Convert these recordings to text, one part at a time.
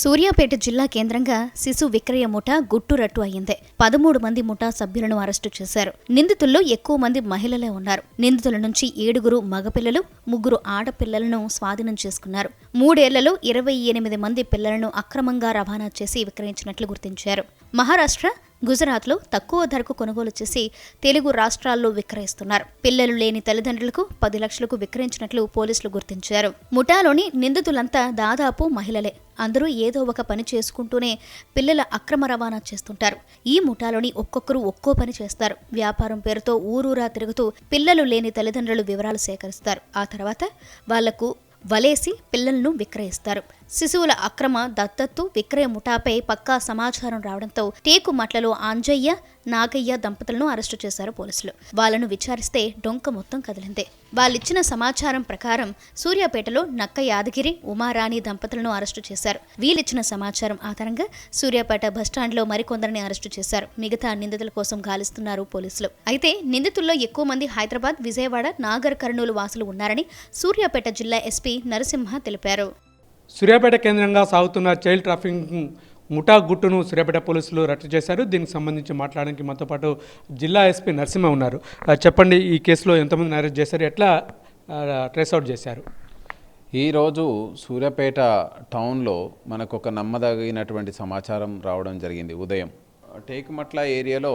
సూర్యాపేట జిల్లా కేంద్రంగా శిశు విక్రయ ముఠా గుట్టురట్టు అయింది పదమూడు మంది ముఠా సభ్యులను అరెస్టు చేశారు. నిందితుల్లో ఎక్కువ మంది మహిళలే ఉన్నారు. నిందితుల నుంచి ఏడుగురు మగపిల్లలు ముగ్గురు ఆడపిల్లలను స్వాధీనం చేసుకున్నారు. మూడేళ్ళలో ఇరవై ఎనిమిది మంది పిల్లలను అక్రమంగా రవాణా చేసి విక్రయించినట్లు గుర్తించారు. మహారాష్ట్ర గుజరాత్లో తక్కువ ధరకు కొనుగోలు చేసి తెలుగు రాష్ట్రాల్లో విక్రయిస్తున్నారు. పిల్లలు లేని తల్లిదండ్రులకు పది లక్షలకు విక్రయించినట్లు పోలీసులు గుర్తించారు. ముఠాలోని నిందితులంతా దాదాపు మహిళలే. అందరూ ఏదో ఒక పని చేసుకుంటూనే పిల్లల అక్రమ రవాణా చేస్తుంటారు. ఈ ముఠాలోని ఒక్కొక్కరు ఒక్కో పని చేస్తారు. వ్యాపారం పేరుతో ఊరూరా తిరుగుతూ పిల్లలు లేని తల్లిదండ్రులు వివరాలు సేకరిస్తారు. ఆ తర్వాత వాళ్ళకు వలేసి పిల్లలను విక్రయిస్తారు. శిశువుల అక్రమ దత్తత్తు విక్రయ ముఠాపై పక్కా సమాచారం రావడంతో టేకు మట్లలో ఆంజయ్య నాగయ్య దంపతులను అరెస్టు చేశారు పోలీసులు. వాళ్ళను విచారిస్తే డొంక మొత్తం కదిలింది. వాళ్ళిచ్చిన సమాచారం ప్రకారం సూర్యాపేటలో నక్క యాదగిరి ఉమారాణి దంపతులను అరెస్టు చేశారు. వీళ్ళిచ్చిన సమాచారం ఆధారంగా సూర్యాపేట బస్టాండ్లో మరికొందరిని అరెస్టు చేశారు. మిగతా నిందితుల కోసం గాలిస్తున్నారు పోలీసులు. అయితే నిందితుల్లో ఎక్కువ మంది హైదరాబాద్ విజయవాడ నాగర్ కర్నూలు వాసులు ఉన్నారని సూర్యాపేట జిల్లా ఎస్పీ నరసింహ తెలిపారు. సూర్యాపేట కేంద్రంగా సాగుతున్న చైల్డ్ ట్రాఫికింగ్ ముఠా గుట్టును సూర్యాపేట పోలీసులు రట్టు చేశారు. దీనికి సంబంధించి మాట్లాడడానికి మనతో పాటు జిల్లా ఎస్పీ నరసింహ ఉన్నారు. చెప్పండి ఈ కేసులో ఎంతమందిని అరెస్ట్ చేశారు? ఎట్లా ట్రేస్ అవుట్ చేశారు? ఈరోజు సూర్యాపేట టౌన్లో మనకు ఒక నమ్మదగినటువంటి సమాచారం రావడం జరిగింది ఉదయం. టేకుమట్ల ఏరియాలో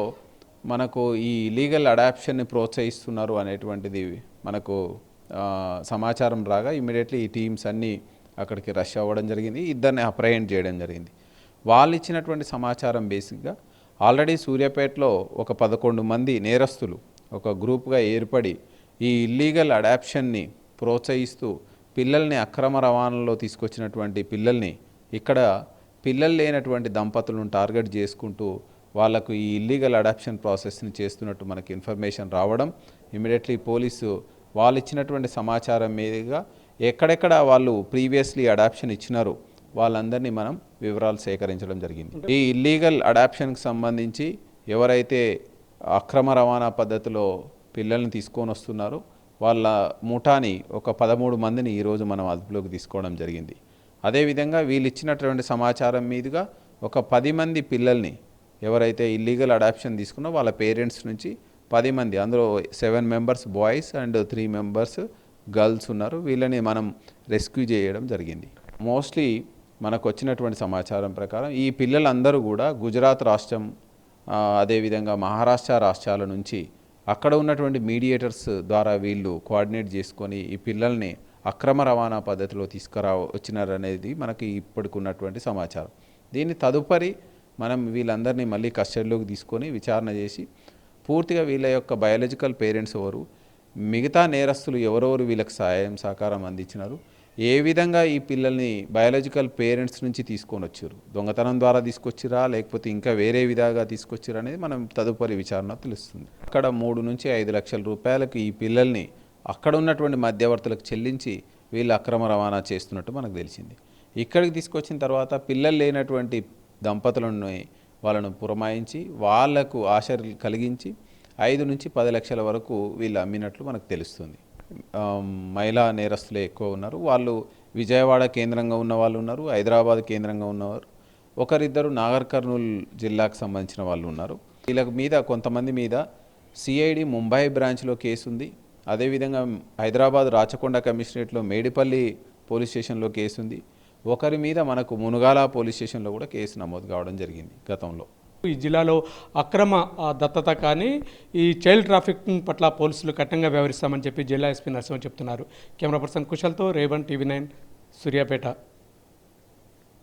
మనకు ఈ లీగల్ అడాప్షన్ని ప్రోత్సహిస్తున్నారు అనేటువంటిది మనకు సమాచారం రాగా ఇమీడియట్లీ ఈ టీమ్స్ అన్నీ అక్కడికి రష్ అవ్వడం జరిగింది. ఇద్దరిని అప్రహెండ్ చేయడం జరిగింది. వాళ్ళు ఇచ్చినటువంటి సమాచారం బేసిక్గా ఆల్రెడీ సూర్యాపేటలో ఒక పదకొండు మంది నేరస్తులు ఒక గ్రూప్గా ఏర్పడి ఈ ఇల్లీగల్ అడాప్షన్ని ప్రోత్సహిస్తూ పిల్లల్ని అక్రమ రవాణాలో తీసుకొచ్చినటువంటి పిల్లల్ని ఇక్కడ పిల్లలు లేనటువంటి దంపతులను టార్గెట్ చేసుకుంటూ వాళ్ళకు ఈ ఇల్లీగల్ అడాప్షన్ ప్రాసెస్ని చేస్తున్నట్టు మనకి ఇన్ఫర్మేషన్ రావడం ఇమీడియట్లీ పోలీసు వాళ్ళు ఇచ్చినటువంటి సమాచారం మీదుగా ఎక్కడెక్కడ వాళ్ళు ప్రీవియస్లీ అడాప్షన్ ఇచ్చినారో వాళ్ళందరినీ మనం వివరాలు సేకరించడం జరిగింది. ఈ ఇల్లీగల్ అడాప్షన్కి సంబంధించి ఎవరైతే అక్రమ రవాణా పద్ధతిలో పిల్లల్ని తీసుకొని వస్తున్నారో వాళ్ళ ముఠాని ఒక పదమూడు మందిని ఈరోజు మనం అదుపులోకి తీసుకోవడం జరిగింది. అదేవిధంగా వీళ్ళు ఇచ్చినటువంటి సమాచారం మీదుగా ఒక పది మంది పిల్లల్ని ఎవరైతే ఇల్లీగల్ అడాప్షన్ తీసుకున్నో వాళ్ళ పేరెంట్స్ నుంచి పది మంది అందులో seven members boys and three members girls ఉన్నారు. వీళ్ళని మనం రెస్క్యూ చేయడం జరిగింది. మోస్ట్లీ మనకు వచ్చినటువంటి సమాచారం ప్రకారం ఈ పిల్లలందరూ కూడా గుజరాత్ రాష్ట్రం అదేవిధంగా మహారాష్ట్ర రాష్ట్రాల నుంచి అక్కడ ఉన్నటువంటి మీడియేటర్స్ ద్వారా వీళ్ళు కోఆర్డినేట్ చేసుకొని ఈ పిల్లల్ని అక్రమ రవాణా పద్ధతిలో తీసుకురా వచ్చినారనేది మనకి ఇప్పటికి ఉన్నటువంటి సమాచారం. దీన్ని తదుపరి మనం వీళ్ళందరినీ మళ్ళీ కస్టడీలోకి తీసుకొని విచారణ చేసి పూర్తిగా వీళ్ళ యొక్క బయాలజికల్ పేరెంట్స్ ఎవరు మిగతా నేరస్తులు ఎవరెవరు వీళ్ళకి సహాయం సహకారం అందించినారు? ఏ విధంగా ఈ పిల్లల్ని బయాలజికల్ పేరెంట్స్ నుంచి తీసుకొని వచ్చారు? దొంగతనం ద్వారా తీసుకొచ్చిరా? లేకపోతే ఇంకా వేరే విధంగా తీసుకొచ్చిరా అనేది మనం తదుపరి విచారణ తెలుస్తుంది. అక్కడ మూడు నుంచి ఐదు లక్షల రూపాయలకు ఈ పిల్లల్ని అక్కడ ఉన్నటువంటి మధ్యవర్తులకు చెల్లించి వీళ్ళు అక్రమ రవాణా చేస్తున్నట్టు మనకు తెలిసింది. ఇక్కడికి తీసుకొచ్చిన తర్వాత పిల్లలు లేనటువంటి దంపతులను వాళ్ళను పురమాయించి వాళ్ళకు ఆశ కలిగించి ఐదు నుంచి పది లక్షల వరకు వీళ్ళు అమ్మినట్లు మనకు తెలుస్తుంది. మహిళా నేరస్తులే ఎక్కువ ఉన్నారు. వాళ్ళు విజయవాడ కేంద్రంగా ఉన్న వాళ్ళు ఉన్నారు హైదరాబాద్ కేంద్రంగా ఉన్నవారు. ఒకరిద్దరు నాగర్ కర్నూలు జిల్లాకు సంబంధించిన వాళ్ళు ఉన్నారు. వీళ్ళ మీద కొంతమంది మీద సిఐడి ముంబై బ్రాంచ్లో కేసు ఉంది. అదేవిధంగా హైదరాబాద్ రాచకొండ కమిషనరేట్లో మేడిపల్లి పోలీస్ స్టేషన్లో కేసు ఉంది. ఒకరి మీద మనకు మునుగాల పోలీస్ స్టేషన్లో కూడా కేసు నమోదు కావడం జరిగింది గతంలో. ఈ జిల్లాలో అక్రమ దత్తత కానీ ఈ చైల్డ్ ట్రాఫికింగ్ పట్ల పోలీసులు కఠినంగా వ్యవహరిస్తామని చెప్పి జిల్లా ఎస్పీ నరసింహ చెప్తున్నారు. కెమెరా పర్సన్ కుశల్తో రేవన్ టీవీ నైన్ సూర్యాపేట.